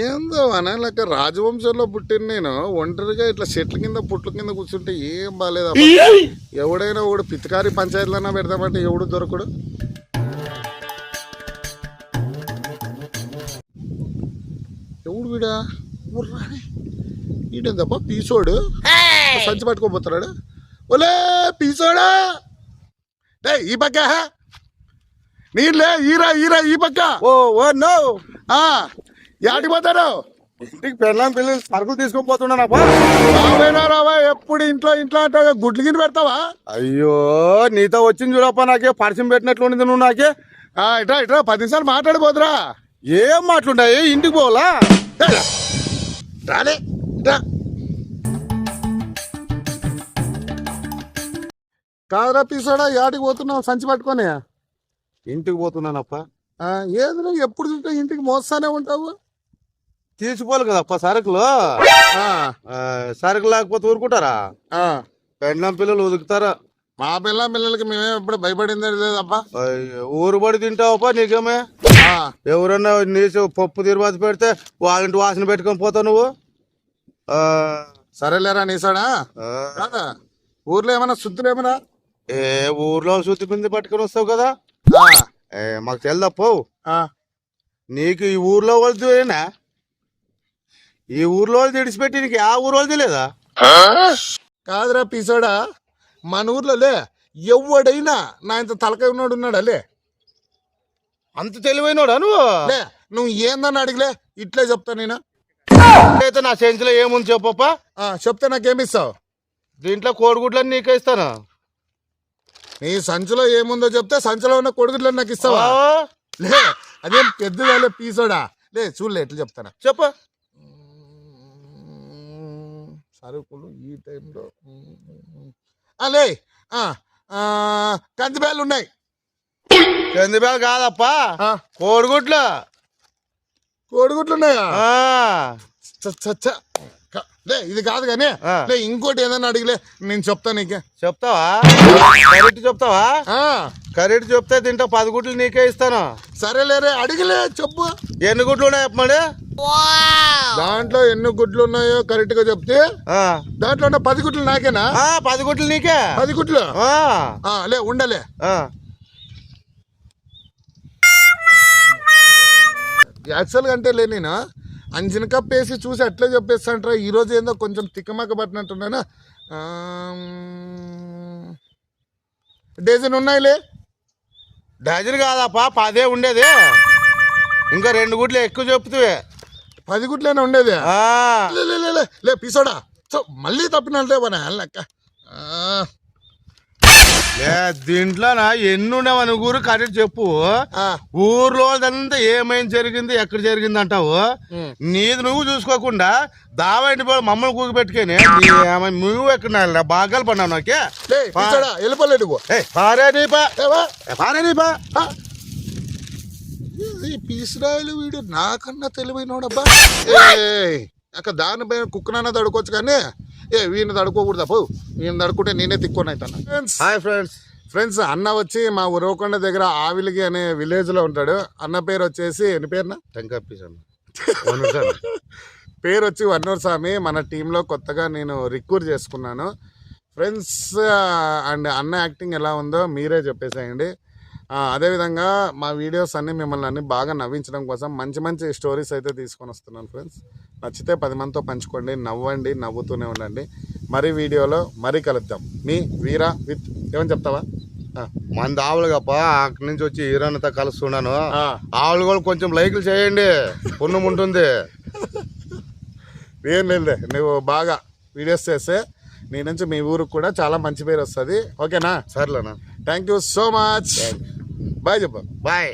ఏందో అనలేక రాజవంశంలో పుట్టిన నేను ఒంటరిగా ఇట్లా చెట్ల కింద పుట్ల కింద కూర్చుంటే ఏం బాగాలేదు ఎవడైనా ఒకడు పితికారి పంచాయతీలన్నా పెడదామంటే ఎవడు దొరకడు? ఎవడు వీడా? ఉర్రా ఈడేందప్ప పీసోడు? సంచి పట్టుకోపోతున్నాడు ఒలే పీసోడా? డే ఈ పక్క. నీళ్ళే ఈరా ఈరా ఈ పక్క. ఓ ఓ నో. ఆ, యాడికి పోతాడు ఇంటికి పెళ్ళాం పిల్లలు సరుకులు తీసుకొని పోతున్నాను రావేనా రావా ఎప్పుడు ఇంట్లో ఇంట్లో అంటే గుడ్లు గిన్నె పెడతావా? అయ్యో నీతో వచ్చింది చూడప్ప నాకే పరిచయం పెట్టినట్లు ఉండింది నువ్వు నాకే. ఇట్రా ఇట్రా పది నిమిషాలు మాట్లాడిపోతురా ఏం మాటలుంటాయి ఇంటికి పోవాలా? రాలే ఇట్రా. కాదురా పీసాడా యాడికి పోతున్నావు? సంచి పట్టుకొని. ఇంటికి పోతున్నానప్ప. ఏది ఎప్పుడు చూస్తే ఇంటికి మోస్తానే ఉంటావు? తీసుకోవాలి కదప్ప సరుకులు? ఆ, ఆ, సరుకు లేకపోతే ఊరుకుంటారా. పెళ్ళాం పిల్లలు ఉదుకుతారా? మా పిల్ల పిల్లలకి మేమే ఎప్పుడు భయపడిందే లేదప్పా. ఊరు పడి తింటావప్ప నీకేమే? ఆ, ఎవరన్నా నీసు పప్పు తిరువాత పెడితే వాళ్ళంటి వాసన పెట్టుకొని పోతావు నువ్వు? సరేలేరా నీసాడా? ఊర్లో ఏమన్నా శుద్ధులు ఏమన్నా? ఏ ఊర్లో శుద్ధి బింది పట్టుకొని వస్తావు కదా? మాకు తెలదప్పో. నీకు ఈ ఊర్లో వాళ్ళు ఈ ఊర్లో వాళ్ళు తెడిచిపెట్టి నీకు ఆ ఊరు వాళ్ళు తెలియదా కాదురా పీసోడా మన ఊర్లో లే ఎవడైనా నా ఇంత తలకాయ ఉన్నాడు ఉన్నాడా లే? అంత తెలివైనోడా నువ్వు? లే నువ్వు ఏందని అడిగిలే ఇట్లే చెప్తా నేను. అయితే నా సెంచులో ఏముంది చెప్పప్ప ఆ, చెప్తే నాకేమిస్తావు? దీంట్లో కోడిగుడ్లని నీకే ఇస్తాను? నీ సంచిలో ఏముందో చెప్తే సంచిలో ఉన్న కొడుకులు నాకు ఇస్తావా? లే అదేం పెద్దదా పీసోడా. లే చూడలే ఎట్లా చెప్తానా? చెప్పు. సరుకులు ఈ టైంలో లే కందిబేలు ఉన్నాయి. చంద్రబాబు కాదప్ప. ఆ, కోడిగుడ్లు. కోడిగుడ్లు ఉన్నాయా ఆ, చ, చ, చ. క- లే ఇది కాదు కానీ. లే ఇంకోటి ఏదైనా అడిగిలే నేను చెప్తా నీకే. చెప్తావా? కరెక్ట్ చెప్తావా? కరెక్ట్ చెప్తే తింటా పది గుడ్లు నీకే ఇస్తాను. సరేలేరే అడిగిలే చెప్పు. ఎన్ని గుడ్లు ఉన్నాయి చెప్పమండి దాంట్లో ఎన్ని గుడ్లు ఉన్నాయో కరెక్ట్గా చెప్తే ఆ, దాంట్లో ఉన్న పది గుడ్లు నాకేనా? ఆ, పది గుడ్లు నీకే? పది గుడ్లు? ఆ, ఆ, లే ఉండలే. ఆ. యాక్చువల్గా అంటే లే నేను అంజన కప్ వేసి చూసి అట్లే చెప్పేస్తాంటారా ఈ రోజు ఏందో కొంచెం తిక్కమక్క పట్టినట్టున్నానా? డజన్ ఉన్నాయిలే. డజన్ కాదప్పా పదే ఉండేది. ఇంకా రెండు గుడ్లు ఎక్కువ చెప్తువే. పది గుట్లైనా ఉండేది. ఆ, లే పిసోడా. సో మళ్ళీ తప్పినట్లే పని లెక్క. ఆ, లే దీంట్లోనా ఎన్ని ఉండేవని ఊరు కరెక్ట్ చెప్పు. ఊర్లో అంతా ఏమైంది జరిగింది ఎక్కడ జరిగింది అంటావు. నీది నువ్వు చూసుకోకుండా దావాయింటి పోయి మమ్మల్ని కూకి పెట్టుకొని నువ్వు ఎక్కడ బాగాలు పడినావు నాకే. లే పిసోడా వెళ్ళిపోలేడు పో. ఏ, పారే నీపా ఏవా? ఏ, పారే నీపా ఆ. ఈ పీసురాయలు వీడు నాకన్నా తెలివైనోడబ్బా. ఏయ్, అక్క దానిపైన కుక్కనన్నా తడుకోవచ్చు కానీ ఏ వీడిని తడుకోకూడదా? పో వీడిని తడుకుంటే నేనే తిక్కొని అవుతాను ఫ్రెండ్స్ హాయ్ ఫ్రెండ్స్ ఫ్రెండ్స్ అన్న వచ్చి మా ఉరవకొండ దగ్గర ఆవిలిగి అనే విలేజ్లో ఉంటాడు. అన్న పేరు వచ్చేసి ఎన్ని పేరున? టెంకాయ పేరు వచ్చి వన్నూరు స్వామి. మన టీంలో కొత్తగా నేను రిక్రూట్ చేసుకున్నాను. ఫ్రెండ్స్ అండ్ అన్న యాక్టింగ్ ఎలా ఉందో మీరే చెప్పేసేయండి. అదేవిధంగా మా వీడియోస్ అన్ని మిమ్మల్ని అన్ని బాగా నవ్వించడం కోసం మంచి మంచి స్టోరీస్ అయితే తీసుకొని వస్తున్నాను ఫ్రెండ్స్ నచ్చితే పది మందితో పంచుకోండి నవ్వండి నవ్వుతూనే ఉండండి. మరి వీడియోలో మరీ కలుద్దాం. మీ వీరా విత్ ఏమని చెప్తావా? మంది ఆవులు కప్ప అక్కడి నుంచి వచ్చి హీరోనితో కలుస్తున్నాను. ఆవులు కూడా కొంచెం లైకులు చేయండి. పుణ్యం ఉంటుంది. ఏం లేదులే నువ్వు బాగా వీడియోస్ చేస్తే నీ నుంచి మీ ఊరికి కూడా చాలా మంచి పేరు వస్తుంది. ఓకేనా? సర్లేనా? Thank you so much bye చెప్పు బాయ్